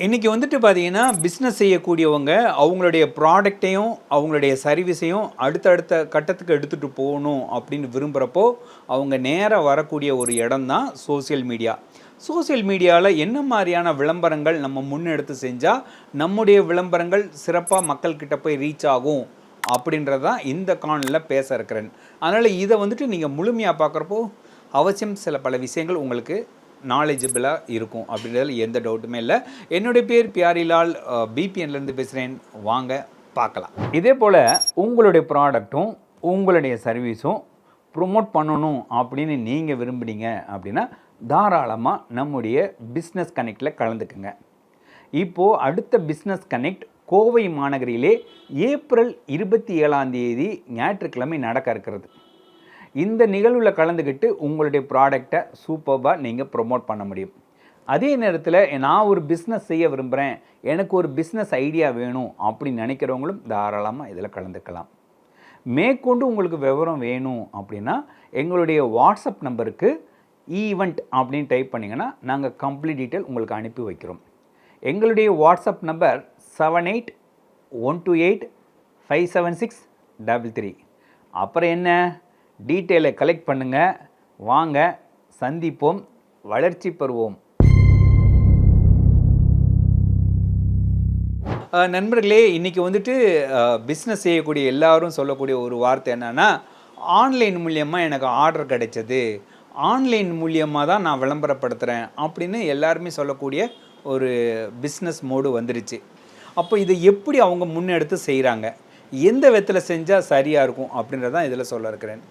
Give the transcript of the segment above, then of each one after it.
இன்றைக்கி வந்துட்டு பார்த்தீங்கன்னா பிஸ்னஸ் செய்யக்கூடியவங்க அவங்களுடைய ப்ராடக்டையும் அவங்களுடைய சர்வீஸையும் அடுத்தடுத்த கட்டத்துக்கு எடுத்துகிட்டு போகணும் அப்படின்னு விரும்புகிறப்போ அவங்க நேராக வரக்கூடிய ஒரு இடம் தான் சோசியல் மீடியா சோசியல் மீடியாவில் என்ன மாதிரியான விளம்பரங்கள் நம்ம முன்னெடுத்து செஞ்சால் நம்முடைய விளம்பரங்கள் சிறப்பாக மக்கள்கிட்ட போய் ரீச் ஆகும் அப்படின்றது தான் இந்த காணொலியில் பேச இருக்கிறேன். அதனால் இதை வந்துட்டு நீங்கள் முழுமையாக பார்க்குறப்போ அவசியம் சில பல விஷயங்கள் உங்களுக்கு நாலேஜபிளாக இருக்கும் அப்படின்றதுல எந்த டவுட்டுமே இல்லை. என்னுடைய பேர் பியாரிலால். பிபிஎன்லேருந்து பேசுகிறேன் வாங்க பார்க்கலாம். இதே போல் உங்களுடைய ப்ராடக்ட்டும் உங்களுடைய சர்வீஸும் ப்ரொமோட் பண்ணணும் அப்படின்னு நீங்கள் விரும்புனீங்க அப்படின்னா தாராளமாக நம்முடைய பிஸ்னஸ் கனெக்டில் கலந்துக்குங்க. இப்போது அடுத்த பிஸ்னஸ் கனெக்ட் கோவை மாநகரிலே ஏப்ரல் இருபத்தி ஏழாம் தேதி ஞாயிற்றுக்கிழமை நடக்க இருக்கிறது. இந்த நிகழ்வில் கலந்துக்கிட்டு உங்களுடைய ப்ராடக்டை சூப்பராக நீங்கள் ப்ரொமோட் பண்ண முடியும். அதே நேரத்தில் நான் ஒரு பிஸ்னஸ் செய்ய விரும்புகிறேன் எனக்கு ஒரு பிஸ்னஸ் ஐடியா வேணும் அப்படின்னு நினைக்கிறவங்களும் தாராளமாக இதில் கலந்துக்கலாம். மேற்கொண்டு உங்களுக்கு விவரம் வேணும் அப்படின்னா எங்களுடைய வாட்ஸ்அப் நம்பருக்கு ஈவெண்ட் அப்படின்னு டைப் பண்ணிங்கன்னா நாங்கள் கம்ப்ளீட் டீட்டெயில் உங்களுக்கு அனுப்பி வைக்கிறோம். எங்களுடைய WhatsApp number seven eight one two eight five seven six double three அப்புறம் என்ன? டீட்டெயிலை கலெக்ட் பண்ணுங்கள் வாங்க சந்திப்போம் வளர்ச்சி பெறுவோம். நண்பர்களே இன்றைக்கி வந்துட்டு பிஸ்னஸ் செய்யக்கூடிய எல்லாரும் சொல்லக்கூடிய ஒரு வார்த்தை என்னென்னா ஆன்லைன் மூலியமாக எனக்கு ஆர்டர் கிடைச்சது. ஆன்லைன் மூலியமாக தான் நான் விளம்பரப்படுத்துகிறேன் அப்படின்னு எல்லாருமே சொல்லக்கூடிய ஒரு பிஸ்னஸ் மோடு வந்துருச்சு. அப்போ இதை எப்படி அவங்க முன்னெடுத்து செய்கிறாங்க எந்த விதத்தில் செஞ்சால் சரியாக இருக்கும் அப்படின்றதான் இதில் சொல்ல இருக்கிறேன்.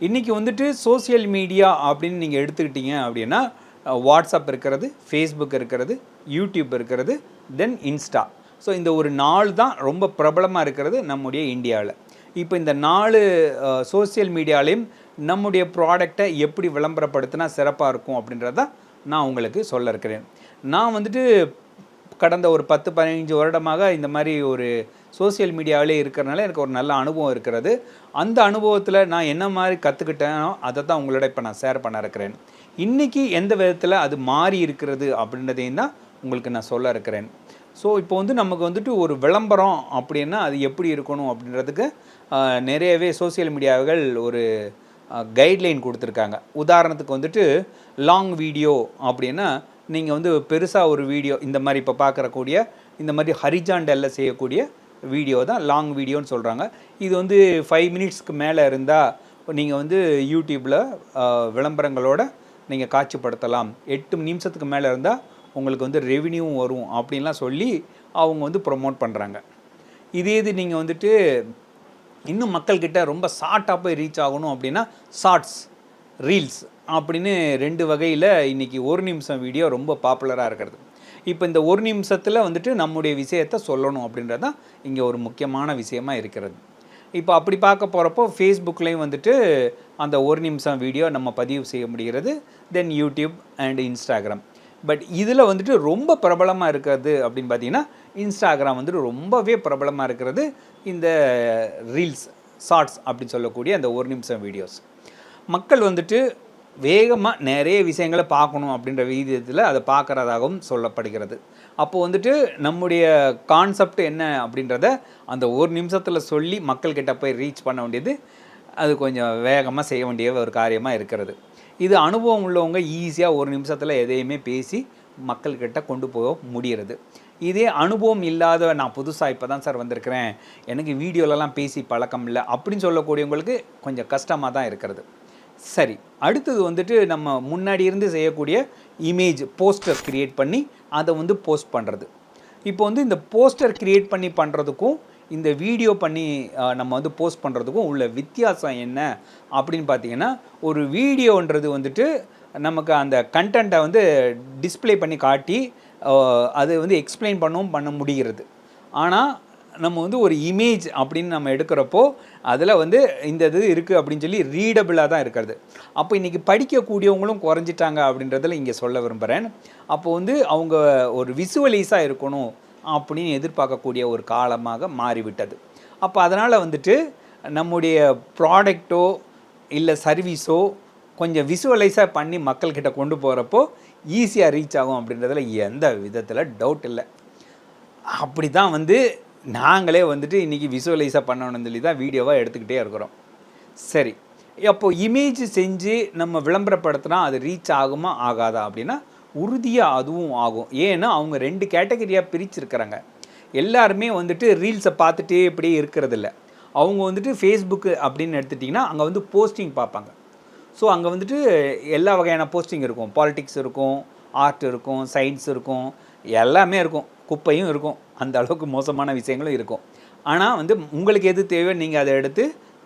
இன்றைக்கி வந்துட்டு சோஷியல் மீடியா அப்படின்னு நீங்கள் எடுத்துக்கிட்டீங்க அப்படின்னா வாட்ஸ்அப் இருக்கிறது ஃபேஸ்புக் இருக்கிறது யூடியூப் இருக்கிறது தென் இன்ஸ்டா ஸோ இந்த ஒரு நாள் தான் ரொம்ப பிரபலமாக இருக்கிறது நம்முடைய இந்தியாவில் இப்போ இந்த நாலு சோஷியல் மீடியாலையும் நம்முடைய ப்ராடக்டை எப்படி விளம்பரப்படுத்தினா சிறப்பாக இருக்கும் அப்படின்றத நான் உங்களுக்கு சொல்ல இருக்கிறேன். நான் வந்துட்டு கடந்த ஒரு பத்து பதினஞ்சு வருடமாக இந்த மாதிரி ஒரு சோஷியல் மீடியாவிலே இருக்கிறனால எனக்கு ஒரு நல்ல அனுபவம் இருக்கிறது. அந்த அனுபவத்தில் நான் என்ன மாதிரி கற்றுக்கிட்டேனோ அதை தான் உங்களோட இப்போ நான் ஷேர் பண்ண இருக்கிறேன். இன்றைக்கி எந்த விதத்தில் அது மாறி இருக்கிறது அப்படின்றதையும் தான் உங்களுக்கு நான் சொல்ல இருக்கிறேன். ஸோ இப்போ வந்து நமக்கு வந்துட்டு ஒரு விளம்பரம் அப்படின்னா அது எப்படி இருக்கணும் அப்படின்றதுக்கு நிறையவே சோஷியல் மீடியாவுகள் ஒரு கைட்லைன் கொடுத்துருக்காங்க. உதாரணத்துக்கு வந்துட்டு லாங் வீடியோ அப்படின்னா நீங்கள் வந்து பெருசாக ஒரு வீடியோ இந்த மாதிரி இப்போ பார்க்குறக்கூடிய இந்த மாதிரி ஹரிஜாண்டலில் செய்யக்கூடிய வீடியோ தான் லாங் வீடியோன்னு சொல்கிறாங்க இது வந்து ஃபைவ் மினிட்ஸ்க்கு மேலே இருந்தால் நீங்கள் வந்து யூடியூப்பில் விளம்பரங்களோட நீங்கள் காட்சிப்படுத்தலாம். எட்டு நிமிஷத்துக்கு மேலே இருந்தால் உங்களுக்கு வந்து ரெவின்யூவும் வரும் அப்படின்லாம் சொல்லி அவங்க வந்து ப்ரொமோட் பண்ணுறாங்க இதே இது நீங்கள் வந்துட்டு இன்னும் மக்கள்கிட்ட ரொம்ப ஷார்ட்டாக போய் ரீச் ஆகணும் அப்படின்னா ஷார்ட்ஸ் ரீல்ஸ் அப்படின்னு ரெண்டு வகையில் இன்றைக்கி ஒரு நிமிஷம் வீடியோ ரொம்ப பாப்புலராக இருக்கிறது. இப்போ இந்த ஒரு நிமிஷத்தில் வந்துட்டு நம்முடைய விஷயத்தை சொல்லணும் அப்படின்றது தான் இங்கே ஒரு முக்கியமான விஷயமாக இருக்கிறது. இப்போ அப்படி பார்க்க போகிறப்போ ஃபேஸ்புக்லேயும் வந்துட்டு அந்த ஒரு நிமிஷம் வீடியோ நம்ம பதிவு செய்ய முடிகிறது. Then YouTube and Instagram but இதில் வந்துட்டு ரொம்ப பிரபலமாக இருக்கிறது அப்படின்னு பார்த்தீங்கன்னா இன்ஸ்டாகிராம் வந்துட்டு ரொம்பவே பிரபலமாக இருக்கிறது இந்த ரீல்ஸ் ஷார்ட்ஸ் அப்படின்னு சொல்லக்கூடிய அந்த ஒரு நிமிஷம் வீடியோஸ் மக்கள் வந்துட்டு வேகமாக நிறைய விஷயங்களை பார்க்கணும் அப்படின்ற விகிதத்தில் அதை பார்க்குறதாகவும் சொல்லப்படுகிறது. அப்போ வந்துட்டு நம்முடைய கான்செப்ட் என்ன அப்படின்றத அந்த ஒரு நிமிஷத்தில் சொல்லி மக்கள்கிட்ட போய் ரீச் பண்ண வேண்டியது அது கொஞ்சம் வேகமாக செய்ய வேண்டிய ஒரு காரியமாக இருக்கிறது. இது அனுபவம் உள்ளவங்க ஈஸியாக ஒரு நிமிஷத்தில் எதையுமே பேசி மக்கள்கிட்ட கொண்டு போக முடிகிறது இதே அனுபவம் இல்லாத நான் புதுசாக இப்போ தான் சார் வந்திருக்கிறேன் எனக்கு வீடியோலலாம் பேசி பழக்கம் இல்லை அப்படின்னு சொல்லக்கூடியவங்களுக்கு கொஞ்சம் கஷ்டமாக தான் இருக்கிறது. சரி அடுத்தது வந்துட்டு நம்ம முன்னாடி இருந்து செய்யக்கூடிய இமேஜ் போஸ்டர் க்ரியேட் பண்ணி அதை வந்து போஸ்ட் பண்ணுறது இப்போ வந்து இந்த போஸ்டர் க்ரியேட் பண்ணி பண்ணுறதுக்கும் இந்த வீடியோ பண்ணி நம்ம வந்து போஸ்ட் பண்ணுறதுக்கும் உள்ள வித்தியாசம் என்ன அப்படின்னு பார்த்தீங்கன்னா ஒரு வீடியோன்றது வந்துட்டு நமக்கு அந்த கண்டென்ட்டை வந்து டிஸ்ப்ளே பண்ணி காட்டி அது வந்து எக்ஸ்பிளைன் பண்ணவும் பண்ண முடிகிறது. ஆனால் நம்ம வந்து ஒரு இமேஜ் அப்படின்னு நம்ம எடுக்கிறப்போ அதில் வந்து இந்த இது இருக்குது அப்படின்னு சொல்லி ரீடபிளாக தான் இருக்கிறது. அப்போ இன்றைக்கி படிக்கக்கூடியவங்களும் குறைஞ்சிட்டாங்க அப்படின்றதில் இங்கே சொல்ல விரும்புகிறேன் அப்போ வந்து அவங்க ஒரு விசுவலைஸாக இருக்கணும் அப்படின்னு எதிர்பார்க்கக்கூடிய ஒரு காலமாக மாறிவிட்டது. அப்போ அதனால் வந்துட்டு நம்முடைய ப்ராடக்ட்டோ இல்லை சர்வீஸோ கொஞ்சம் விசுவலைஸாக பண்ணி மக்கள்கிட்ட கொண்டு போகிறப்போ ஈஸியாக ரீச் ஆகும் அப்படின்றதில் எந்த விதத்தில் டவுட் இல்லை. அப்படி தான் வந்து நாங்களே வந்துட்டு இன்றைக்கி விசுவலைஸாக பண்ணணும்னு சொல்லி தான் வீடியோவாக எடுத்துக்கிட்டே இருக்கிறோம். சரி. அப்போது இமேஜ் செஞ்சு நம்ம விளம்பரப்படுத்தினா அது ரீச் ஆகுமா ஆகாதா? அப்படின்னா உறுதியாக அதுவும் ஆகும். ஏன்னா அவங்க ரெண்டு கேட்டகரியாக பிரிச்சிருக்கிறாங்க. எல்லாருமே வந்துட்டு ரீல்ஸை பார்த்துட்டே இப்படியே இருக்கிறதில்ல. அவங்க வந்துட்டு ஃபேஸ்புக்கு அப்படின்னு எடுத்துட்டிங்கன்னா அங்கே வந்து போஸ்டிங் பார்ப்பாங்க. ஸோ அங்கே வந்துட்டு எல்லா வகையான போஸ்டிங் இருக்கும். பாலிட்டிக்ஸ் இருக்கும் ஆர்ட் இருக்கும் சயின்ஸ் இருக்கும் எல்லாமே இருக்கும். குப்பையும் இருக்கும். அந்த அளவுக்கு மோசமான விஷயங்களும் இருக்கும். ஆனால் வந்து உங்களுக்கு எது தேவையோ நீங்கள் அதை எடுத்து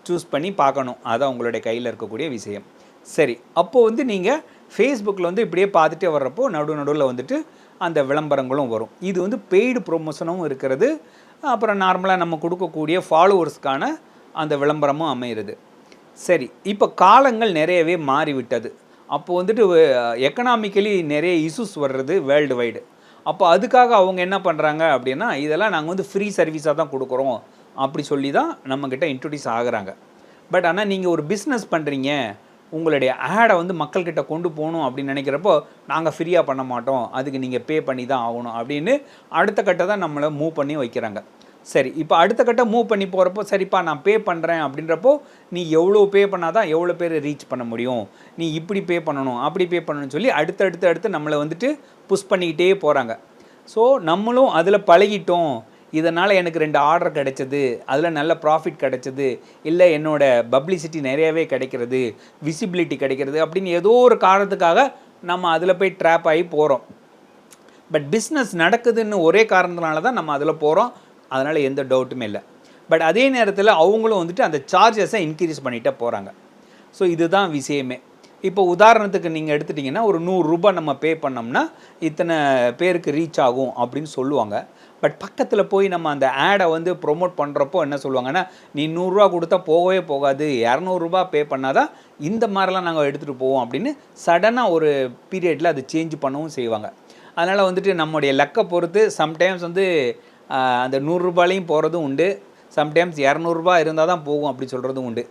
சூஸ் பண்ணி பார்க்கணும். அதான் உங்களுடைய கையில் இருக்கக்கூடிய விஷயம். சரி அப்போது வந்து நீங்கள் ஃபேஸ்புக்கில் வந்து இப்படியே பார்த்துட்டே வர்றப்போ நடு நடுவில் வந்துட்டு அந்த விளம்பரங்களும் வரும். இது வந்து பெய்டு ப்ரொமோஷனும் இருக்கிறது. அப்புறம் நார்மலாக நம்ம கொடுக்கக்கூடிய ஃபாலோவர்ஸ்க்கான அந்த விளம்பரமும் அமையிறது. சரி இப்போ காலங்கள் நிறையவே மாறிவிட்டது. அப்போது வந்துட்டு எக்கனாமிக்கலி நிறைய இஷ்யூஸ் வர்றது வேர்ல்டு வைடு அப்போ அதுக்காக அவங்க என்ன பண்ணுறாங்க அப்படின்னா இதெல்லாம் நாங்கள் வந்து ஃப்ரீ சர்வீஸாக தான் கொடுக்குறோம். அப்படி சொல்லி தான் நம்மக்கிட்ட இன்ட்ரடியூஸ் ஆகுறாங்க. பட் ஆனால் நீங்கள் ஒரு பிஸ்னஸ் பண்ணுறீங்க உங்களுடைய ஆடை வந்து மக்கள்கிட்ட கொண்டு போகணும் அப்படின்னு நினைக்கிறப்போ நாங்கள் ஃப்ரீயாக பண்ண மாட்டோம். அதுக்கு நீங்கள் பே பண்ணி தான் ஆகணும் அப்படின்னு அடுத்த கட்ட தான் நம்மளை மூவ் பண்ணி வைக்கிறாங்க. சரி இப்போ அடுத்த கட்டம் மூவ் பண்ணி போகிறப்போ சரிப்பா நான் பே பண்ணுறேன் அப்படின்றப்போ நீ எவ்வளோ பே பண்ணால் தான் எவ்வளோ பேர் ரீச் பண்ண முடியும். நீ இப்படி பே பண்ணணும் அப்படி பே பண்ணணும்னு சொல்லி அடுத்து அடுத்து அடுத்து நம்மளை வந்துட்டு புஷ் பண்ணிக்கிட்டே போகிறாங்க ஸோ நம்மளும் அதில் பழகிட்டோம். இதனால் எனக்கு ரெண்டு ஆர்டர் கிடைச்சது. அதில் நல்ல ப்ராஃபிட் கிடைச்சது. இல்லை என்னோட பப்ளிசிட்டி நிறையவே கிடைக்கிறது. விசிபிலிட்டி கிடைக்கிறது அப்படின்னு ஏதோ ஒரு காரணத்துக்காக நம்ம அதில் போய் ட்ராப் ஆகி போகிறோம் பட் பிஸ்னஸ் நடக்குதுன்னு ஒரே காரணத்தினால தான் நம்ம அதில் போகிறோம் அதனால் எந்த டவுட்டுமே இல்லை. பட் அதே நேரத்தில் அவங்களும் வந்துட்டு அந்த சார்ஜஸை இன்க்ரீஸ் பண்ணிகிட்டே போகிறாங்க ஸோ இதுதான் விஷயமே. இப்போ உதாரணத்துக்கு நீங்கள் எடுத்துட்டிங்கன்னா ஒரு நூறுரூபா நம்ம பே பண்ணோம்னா இத்தனை பேருக்கு ரீச் ஆகும் அப்படின்னு சொல்லுவாங்க. பட் பக்கத்தில் போய் நம்ம அந்த ஆடை வந்து ப்ரொமோட் பண்ணுறப்போ என்ன சொல்லுவாங்கன்னா நீ நூறுரூவா கொடுத்தா போகவே போகாது. இரநூறுபா பே பண்ணால் தான் இந்த மாதிரிலாம் நாங்கள் எடுத்துகிட்டு போவோம். அப்படின்னு சடனாக ஒரு பீரியடில் அது சேஞ்ச் பண்ணவும் செய்வாங்க. அதனால் வந்துட்டு நம்முடைய லக்கை பொறுத்து சம்டைம்ஸ் வந்து அந்த நூறுரூபாலையும் போகிறதும் உண்டு. சம்டைம்ஸ் இரநூறுபா இருந்தால் தான் போகும் அப்படி சொல்கிறதும் உண்டு.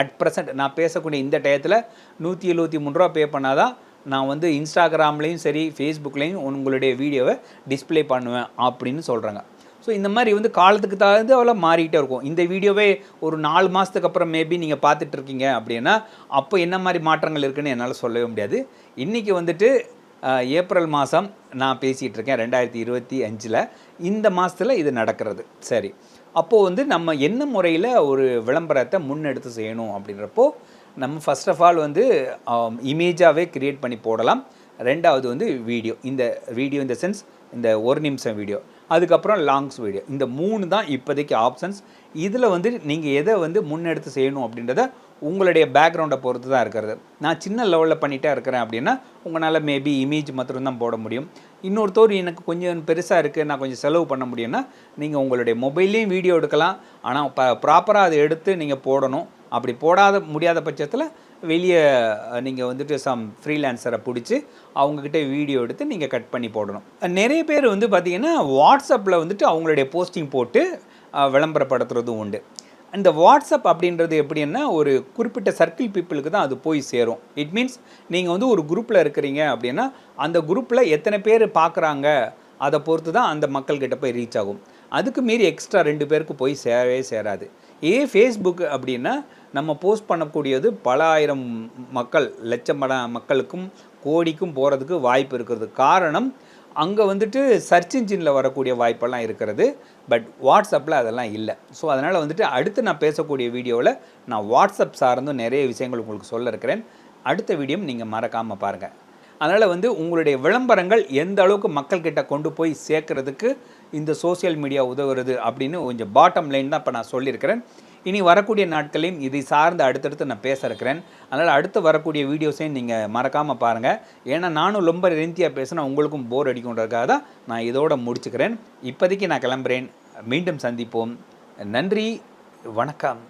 அட் ப்ரெசன்ட் நான் பேசக்கூடிய இந்த டயத்தில் நூற்றி எழுபத்தி மூணு ரூபா பே பண்ணால் தான் நான் வந்து இன்ஸ்டாகிராம்லேயும் சரி ஃபேஸ்புக்லேயும் உங்களுடைய வீடியோவை டிஸ்பிளே பண்ணுவேன் அப்படின்னு சொல்கிறாங்க ஸோ இந்த மாதிரி வந்து காலத்துக்கு தகுந்த அவ்வளோ மாறிக்கிட்டே இருக்கும். இந்த வீடியோவே ஒரு நாலு மாதத்துக்கு அப்புறம் மேபி நீங்கள் பார்த்துட்ருக்கீங்க அப்படின்னா அப்போ என்ன மாதிரி மாற்றங்கள் இருக்குன்னு என்னால் சொல்லவே முடியாது. இன்றைக்கி வந்துட்டு ஏப்ரல் மாதம் நான் பேசிகிட்டு இருக்கேன் ரெண்டாயிரத்தி இருபத்தி அஞ்சில். இந்த மாதத்தில் இது நடக்கிறது. சரி. அப்போது வந்து நம்ம என்ன முறையில் ஒரு விளம்பரத்தை முன்னெடுத்து செய்யணும் அப்படின்றப்போ நம்ம ஃபஸ்ட் ஆஃப் ஆல் வந்து இமேஜாகவே க்ரியேட் பண்ணி போடலாம். ரெண்டாவது வந்து வீடியோ இந்த வீடியோ இந்த சென்ஸ் இந்த ஒரு நிமிஷம் வீடியோ அதுக்கப்புறம் லாங்ஸ் வீடியோ இந்த மூணு தான் இப்போதைக்கு ஆப்ஷன்ஸ் இதில் வந்து நீங்கள் எதை வந்து முன்னெடுத்து செய்யணும் அப்படின்றத உங்களுடைய பேக்ரவுண்டை பொறுத்து தான் இருக்கிறது. நான் சின்ன லெவலில் பண்ணிகிட்டே இருக்கிறேன் அப்படின்னா உங்களால் மேபி இமேஜ் மாத்திரம்தான் போட முடியும். இன்னொருத்தர் எனக்கு கொஞ்சம் பெருசாக இருக்குது நான் கொஞ்சம் செலவு பண்ண முடியும்னா நீங்கள் உங்களுடைய மொபைல்லையும் வீடியோ எடுக்கலாம். ஆனால் ப ப்ராப்பராக அதை எடுத்து நீங்கள் போடணும். அப்படி போடாத முடியாத பட்சத்தில் வெளியே நீங்கள் வந்துட்டு சம் ஃப்ரீலான்சரை பிடிச்சி அவங்கக்கிட்ட வீடியோ எடுத்து நீங்கள் கட் பண்ணி போடணும். நிறைய பேர் வந்து பார்த்திங்கன்னா வாட்ஸ்அப்பில் வந்துட்டு அவங்களுடைய போஸ்டிங் போட்டு விளம்பரப்படுத்துறதும் உண்டு. இந்த வாட்ஸ்அப் அப்படின்றது எப்படின்னா ஒரு குறிப்பிட்ட சர்க்கிள் பீப்புளுக்கு தான் அது போய் சேரும். இட் மீன்ஸ் நீங்கள் வந்து ஒரு குரூப்பில் இருக்கிறீங்க அப்படின்னா அந்த குரூப்பில் எத்தனை பேர் பார்க்குறாங்க அதை பொறுத்து தான் அந்த மக்கள்கிட்ட போய் ரீச் ஆகும். அதுக்கு மீறி எக்ஸ்ட்ரா ரெண்டு பேருக்கு போய் சேரவே சேராது. ஏ ஃபேஸ்புக் அப்படின்னா நம்ம போஸ்ட் பண்ணக்கூடியது பல ஆயிரம் மக்கள் லட்சம் மக்களுக்கும் கோடிக்கும் போகிறதுக்கு வாய்ப்பு இருக்கிறது காரணம் அங்கே வந்துட்டு சர்ச் இன்ஜினில் வரக்கூடிய வாய்ப்பெல்லாம் இருக்கிறது. பட் வாட்ஸ்அப்பில் அதெல்லாம் இல்லை. ஸோ அதனால் வந்துட்டு அடுத்து நான் பேசக்கூடிய வீடியோவில் நான் வாட்ஸ்அப் சார்ந்தும் நிறைய விஷயங்கள் உங்களுக்கு சொல்ல இருக்கிறேன். அடுத்த வீடியோ நீங்கள் மறக்காமல் பாருங்கள் அதனால் வந்து உங்களுடைய விளம்பரங்கள் எந்த அளவுக்கு மக்கள்கிட்ட கொண்டு போய் சேர்க்கறதுக்கு இந்த சோசியல் மீடியா உதவுறது அப்படின்னு கொஞ்சம் பாட்டம் லைன் தான் இப்போ நான் சொல்லியிருக்கிறேன். இனி வரக்கூடிய நாட்களையும் இதை சார்ந்து அடுத்தடுத்து நான் பேச இருக்கிறேன் அதனால் அடுத்து வரக்கூடிய வீடியோஸையும் நீங்கள் மறக்காமல் பாருங்கள் ஏன்னா நானும் ரொம்ப ரெந்தியாக பேசினா உங்களுக்கும் போர் அடிக்குன்றதுக்காக தான் நான் இதோட முடிச்சுக்கிறேன். இப்போதைக்கு நான் கிளம்புறேன். மீண்டும் சந்திப்போம். நன்றி. வணக்கம்.